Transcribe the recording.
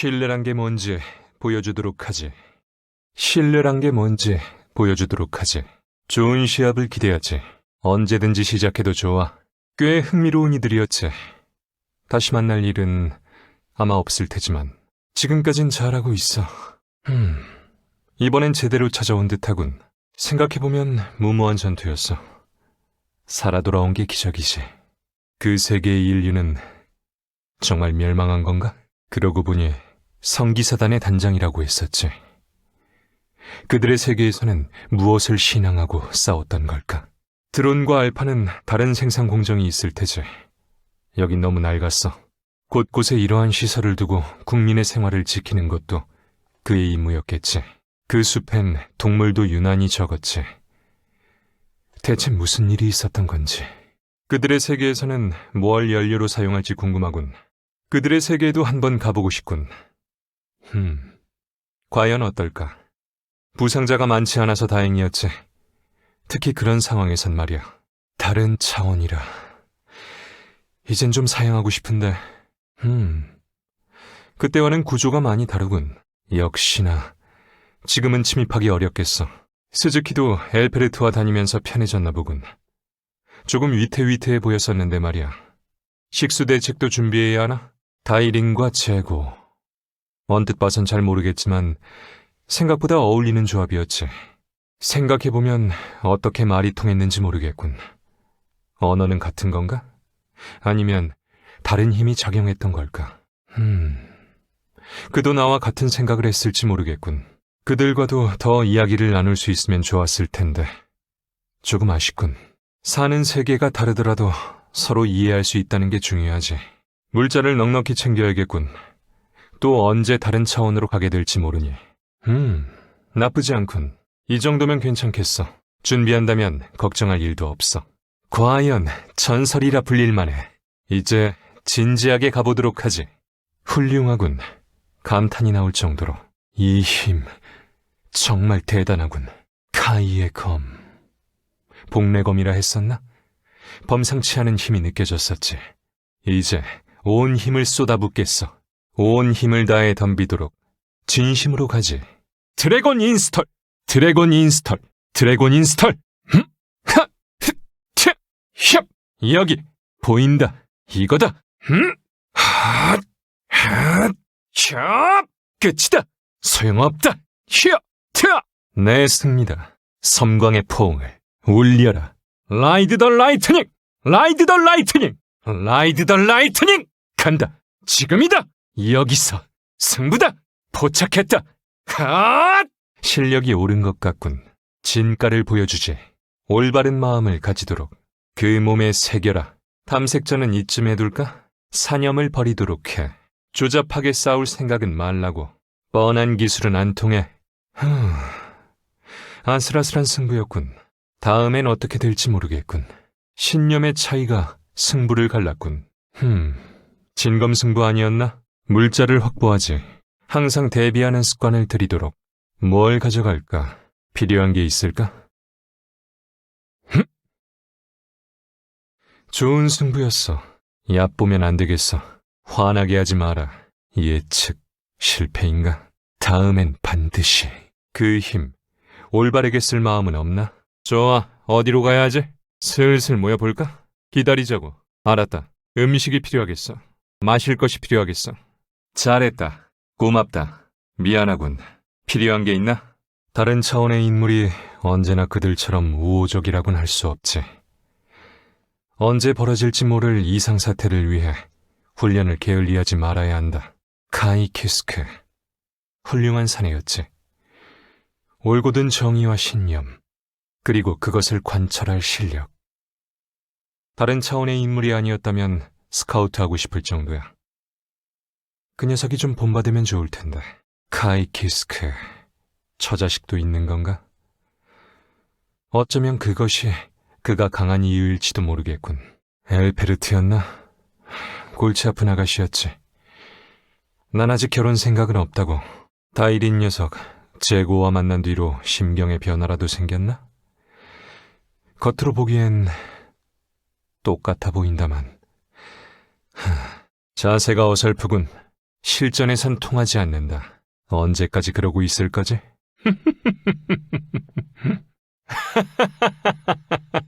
신뢰란 게 뭔지 보여주도록 하지. 신뢰란 게 뭔지 보여주도록 하지. 좋은 시합을 기대하지. 언제든지 시작해도 좋아. 꽤 흥미로운 이들이었지. 다시 만날 일은 아마 없을 테지만 지금까진 잘하고 있어. 음, 이번엔 제대로 찾아온 듯하군. 생각해보면 무모한 전투였어. 살아 돌아온 게 기적이지. 그 세계의 인류는 정말 멸망한 건가? 그러고 보니 성기사단의 단장이라고 했었지. 그들의 세계에서는 무엇을 신앙하고 싸웠던 걸까? 드론과 알파는 다른 생산 공정이 있을 테지. 여긴 너무 낡았어. 곳곳에 이러한 시설을 두고 국민의 생활을 지키는 것도 그의 임무였겠지. 그 숲엔 동물도 유난히 적었지. 대체 무슨 일이 있었던 건지. 그들의 세계에서는 뭘 연료로 사용할지 궁금하군. 그들의 세계에도 한번 가보고 싶군. 흠, 과연 어떨까? 부상자가 많지 않아서 다행이었지. 특히 그런 상황에선 말이야. 다른 차원이라. 이젠 좀 사양하고 싶은데, 음. 그때와는 구조가 많이 다르군. 역시나, 지금은 침입하기 어렵겠어. 스즈키도 엘페르트와 다니면서 편해졌나 보군. 조금 위태위태해 보였었는데 말이야. 식수 대책도 준비해야 하나? 다이링과 재고. 언뜻 봐선 잘 모르겠지만 생각보다 어울리는 조합이었지. 생각해보면 어떻게 말이 통했는지 모르겠군. 언어는 같은 건가? 아니면 다른 힘이 작용했던 걸까? 음... 그도 나와 같은 생각을 했을지 모르겠군. 그들과도 더 이야기를 나눌 수 있으면 좋았을 텐데. 조금 아쉽군. 사는 세계가 다르더라도 서로 이해할 수 있다는 게 중요하지. 물자를 넉넉히 챙겨야겠군. 또 언제 다른 차원으로 가게 될지 모르니. 음, 나쁘지 않군. 이 정도면 괜찮겠어. 준비한다면 걱정할 일도 없어. 과연 전설이라 불릴만해. 이제 진지하게 가보도록 하지. 훌륭하군. 감탄이 나올 정도로. 이 힘, 정말 대단하군. 카이의 검. 복례검이라 했었나? 범상치 않은 힘이 느껴졌었지. 이제 온 힘을 쏟아붓겠어. 온 힘을 다해 덤비도록 진심으로 가지. 드래곤 인스톨! 드래곤 인스톨! 드래곤 인스톨! 흠! 하! 트! 트! 힙! 여기! 보인다! 이거다! 흠! 핫! 핫! 찹! 끝이다! 소용없다! 히어! 트아! 내 승리다. 섬광의 포옹을 울려라. 라이드 더 라이트닝! 라이드 더 라이트닝! 라이드 더 라이트닝! 간다! 지금이다! 여기서 승부다! 포착했다! 핫! 실력이 오른 것 같군. 진가를 보여주지. 올바른 마음을 가지도록. 그 몸에 새겨라. 탐색전은 이쯤 해둘까? 사념을 버리도록 해. 조잡하게 싸울 생각은 말라고. 뻔한 기술은 안 통해. 후, 아슬아슬한 승부였군. 다음엔 어떻게 될지 모르겠군. 신념의 차이가 승부를 갈랐군. 흠, 진검승부 아니었나? 물자를 확보하지. 항상 대비하는 습관을 들이도록. 뭘 가져갈까? 필요한 게 있을까? 흠! 좋은 승부였어. 얕보면 안 되겠어. 화나게 하지 마라. 예측, 실패인가? 다음엔 반드시. 그 힘, 올바르게 쓸 마음은 없나? 좋아, 어디로 가야 하지? 슬슬 모여볼까? 기다리자고. 알았다. 음식이 필요하겠어. 마실 것이 필요하겠어. 잘했다. 고맙다. 미안하군. 필요한 게 있나? 다른 차원의 인물이 언제나 그들처럼 우호적이라곤 할 수 없지. 언제 벌어질지 모를 이상 사태를 위해 훈련을 게을리하지 말아야 한다. 카이 키스크. 훌륭한 사내였지. 올곧은 정의와 신념, 그리고 그것을 관철할 실력. 다른 차원의 인물이 아니었다면 스카우트하고 싶을 정도야. 그 녀석이 좀 본받으면 좋을 텐데. 카이 키스크. 처자식도 있는 건가? 어쩌면 그것이 그가 강한 이유일지도 모르겠군. 엘페르트였나? 골치 아픈 아가씨였지. 난 아직 결혼 생각은 없다고. 다이린 녀석, 제고와 만난 뒤로 심경의 변화라도 생겼나? 겉으로 보기엔 똑같아 보인다만. 하, 자세가 어설프군. 실전에선 통하지 않는다. 언제까지 그러고 있을 거지?